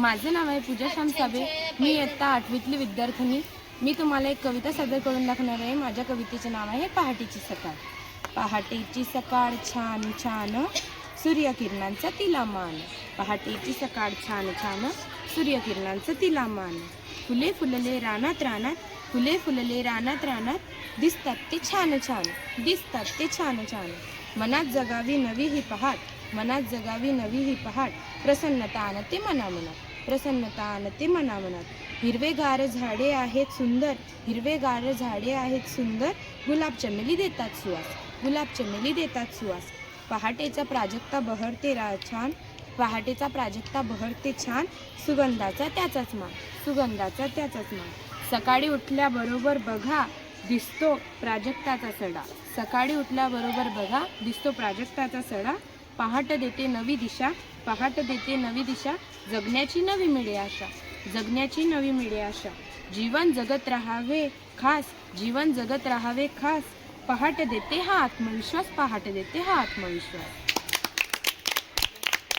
माझं नाव आहे पूजा श्याम साबे. मी इयत्ता आठवीतली विद्यार्थिनी. मी तुम्हाला एक कविता सादर करून दाखवणार आहे. माझ्या कवितेचे नाव आहे पहाटेची सकाळ. पहाटेची सकाळ छान छान सूर्यकिरणांचा तिला मान पहाटेची सकाळ छान छान सूर्यकिरणांचा तिला मान फुले फुलले रानात रानात फुले फुलले रानात रानात दिसतात ते छान छान दिसतात ते छान छान. मनात जगावी नवी ही पहाट मनात जगावी नवी ही पहाट प्रसन्नता आणते मनामनात. प्रसन्नता आणते मनामनात. हिरवेगार झाडे आहेत सुंदर. हिरवेगार झाडे आहेत सुंदर. गुलाब चमेली देतात सुवास. गुलाब चमेली देतात सुवास. पहाटेचा प्राजक्ता बहरते रा छान. पहाटेचा प्राजक्ता बहरते छान. सुगंधाचा त्याचाच मान. सुगंधाचा त्याचाच मान. सकाळी उठल्याबरोबर बघा दिसतो प्राजक्ताचा सडा. सकाळी उठल्याबरोबर बघा दिसतो प्राजक्ताचा सडा. पहाट देते नवी दिशा पहाट देते नवी दिशा जगण्याची नवी मिळे आशा जगण्याची नवी मिळे आशा. जीवन जगत राहावे खास जीवन जगत राहावे खास. पहाट देते हा आत्मविश्वास पहाट देते हा आत्मविश्वास.